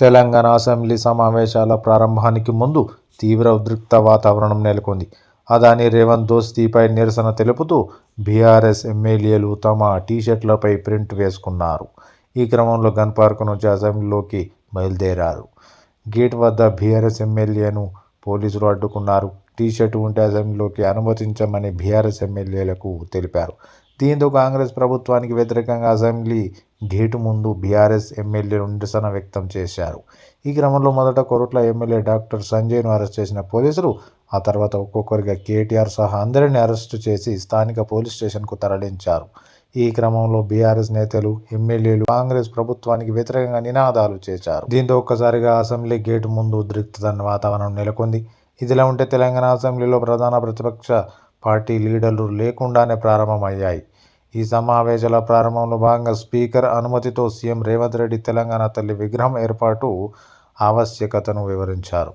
Telangana assembly సమావేశాల ప్రారంభానికి ముందు తీవ్ర ఉద్రిక్త వాతావరణం నెలకొంది. అదాని రేవంత్ దోస్తీపై నిరసన తెలుపుతూ బీఆర్ఎస్ ఎమ్మెల్యేలు తమ టీషర్ట్లపై ప్రింట్ వేసుకున్నారు. ఈ క్రమంలో గన్ పార్క్ నుంచి అసెంబ్లీలోకి బయలుదేరారు. గేట్ వద్ద బీఆర్ఎస్ ఎమ్మెల్యేను పోలీసులు అడ్డుకున్నారు. టీషర్ట్ ఉంటే అసెంబ్లీలోకి అనుమతించమని బీఆర్ఎస్ ఎమ్మెల్యేలకు తెలిపారు. దీంతో కాంగ్రెస్ ప్రభుత్వానికి వ్యతిరేకంగా అసెంబ్లీ గేటు ముందు బీఆర్ఎస్ ఎమ్మెల్యేలు నిరసన వ్యక్తం చేశారు. ఈ క్రమంలో మొదట కొరుట్ల ఎమ్మెల్యే డాక్టర్ సంజయ్ను అరెస్ట్ చేసిన పోలీసులు ఆ తర్వాత ఒక్కొక్కరిగా కేటీఆర్ సహా అందరినీ అరెస్టు చేసి స్థానిక పోలీస్ స్టేషన్కు తరలించారు. ఈ క్రమంలో బీఆర్ఎస్ నేతలు ఎమ్మెల్యేలు కాంగ్రెస్ ప్రభుత్వానికి వ్యతిరేకంగా నినాదాలు చేశారు. దీంతో ఒక్కసారిగా అసెంబ్లీ గేటు ముందు ఉద్రిక్తత వాతావరణం నెలకొంది. ఇదిలా ఉంటే తెలంగాణ అసెంబ్లీలో ప్రధాన ప్రతిపక్ష పార్టీ లీడర్లు లేకుండానే ప్రారంభమయ్యాయి. ఈ సమావేశాల ప్రారంభంలో భాగంగా స్పీకర్ అనుమతితో సీఎం రేవంత్ రెడ్డి తెలంగాణ తల్లి విగ్రహం ఏర్పాటు ఆవశ్యకతను వివరించారు.